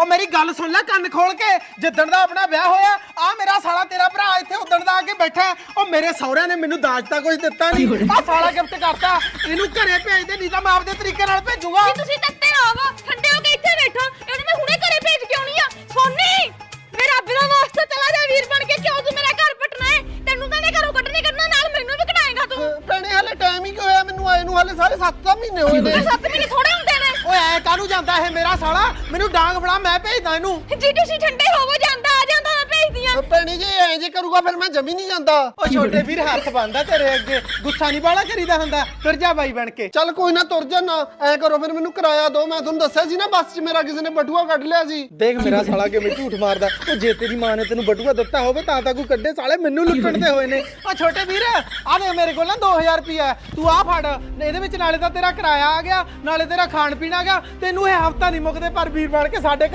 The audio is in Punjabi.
ਉਹ ਮੇਰੀ ਗੱਲ ਸੁਣ ਲੈ ਕੰਨ ਖੋਲ ਕੇ। ਜਿੱਦਣ ਦਾ ਆਪਣਾ ਵਿਆਹ ਹੋਇਆ ਆ ਮੇਰਾ ਸਾਲਾ ਤੇਰਾ ਭਰਾ ਇੱਥੇ ਉਦਣ ਦਾ ਆ ਕੇ ਬੈਠਾ ਹੈ। ਉਹ ਮੇਰੇ ਸਹੁਰਿਆਂ ਨੇ ਮੈਨੂੰ ਦਾਜ ਤਾਂ ਕੁਝ ਦਿੱਤਾ ਨਹੀਂ ਆ ਸਾਲਾ ਗਿਫਟ ਕਰਤਾ। ਇਹਨੂੰ ਘਰੇ ਭੇਜ ਦੇ ਨਹੀਂ ਤਾਂ ਮੈਂ ਆਪਦੇ ਤਰੀਕੇ ਨਾਲ ਭੇਜੂਗਾ। ਤੁਸੀਂ ਤੱਤੇ ਆਵਾ ਠੰਡੇ ਹੋ ਕੇ ਇੱਥੇ ਬੈਠੋ। ਇਹਨੂੰ ਮੈਂ ਹੁਣੇ ਘਰੇ ਭੇਜ ਕੇ ਆਉਣੀ ਆ। ਸੋਨੀ ਮੇਰਾ ਰੱਬ ਦਾ ਵਾਸਤਾ ਚਲਾ ਜਾ ਵੀਰ ਬਣ ਕੇ। ਕਿਉਂ ਤੂੰ ਮੇਰਾ ਘਰ ਪਟਣਾ ਹੈ? ਤੈਨੂੰ ਤਾਂ ਮੈਂ ਘਰੋਂ ਕੱਢਣੇ ਕੱਢਣਾ ਨਾਲ ਮੈਨੂੰ ਵੀ ਕਢਾਏਗਾ ਤੂੰ। ਭੈਣੇ ਹਲੇ ਟਾਈਮ ਹੀ ਕਿ ਹੋਇਆ? ਮੈਨੂੰ ਆਏ ਨੂੰ ਹਲੇ ਸਾਰੇ 7 ਮਹੀਨੇ ਹੋਏ ਨੇ। ਤੇ ਸੱਤ ਮਹੀਨੇ ਥੋੜੇ ਹੁੰਦੇ ਨੇ ਓਏ ਐ ਕਾਹਨੂੰ ਜਾਂਦਾ ਇਹ ਮੇਰਾ ਸਾਲਾ? ਮੈਨੂੰ ਡਾਂਗ ਫੜਾ ਮੈਂ ਭੇਜਦਾ ਇਹਨੂੰ। ਜੀ ਠੰਡੇ ਹੋਵੋ ਐਂ ਜੇ ਕਰੂਗਾ ਫਿਰ ਮੈਂ ਜਮੀ ਨਹੀਂ ਜਾਂਦਾ। ਓ ਛੋਟੇ ਵੀਰ ਹੱਥ ਬੰਦਾ ਤੇਰੇ ਅੱਗੇ। ਗੁੱਸਾ ਨਹੀਂ ਬਾਲਾ ਕਰੀਦਾ ਹੁੰਦਾ। ਤੁਰ ਜਾ ਬਾਈ ਬਣ ਕੇ। ਚੱਲ ਕੋਈ ਨਾ ਤੁਰ ਜਾ ਨਾ। ਐ ਕਰੋ ਫਿਰ ਮੈਨੂੰ ਕਿਰਾਇਆ ਦਿਓ ਮੈਂ ਤੁਹਾਨੂੰ ਦੱਸਿਆ ਸੀ ਨਾ ਬੱਸ 'ਚ ਮੇਰਾ ਕਿਸੇ ਨੇ ਬਟੂਆ ਕੱਢ ਲਿਆ ਸੀ। ਦੇਖ ਮੇਰਾ ਸਾਲਾ ਕਿਵੇਂ ਝੂਠ ਮਾਰਦਾ। ਉਹ ਜੇ ਤੇਰੀ ਮਾਂ ਨੇ ਤੈਨੂੰ ਬਟੂਆ ਦਿੱਤਾ ਹੋਵੇ ਤਾਂ ਤਾਂ ਕੋਈ ਕੱਢੇ। ਸਾਲੇ ਮੈਨੂੰ ਲੁੱਟਣ ਤੇ ਹੋਏ ਨੇ। ਓ ਛੋਟੇ ਵੀਰ ਆ ਦੇ ਮੇਰੇ ਕੋਲ ਨਾ 2000 ਰੁਪਿਆ ਤੂੰ ਆ ਫੜ। ਇਹਦੇ ਵਿੱਚ ਨਾਲੇ ਤਾਂ ਤੇਰਾ ਕਿਰਾਇਆ ਆ ਗਿਆ ਨਾਲੇ ਤੇਰਾ ਖਾਣ ਪੀਣ ਆ ਗਿਆ। ਤੈਨੂੰ ਇਹ ਹਫਤਾ ਨਹੀਂ ਮੁੱਕਦੇ ਪਰ ਵੀਰ ਬਣ ਕੇ ਸਾਡੇ ਘਰ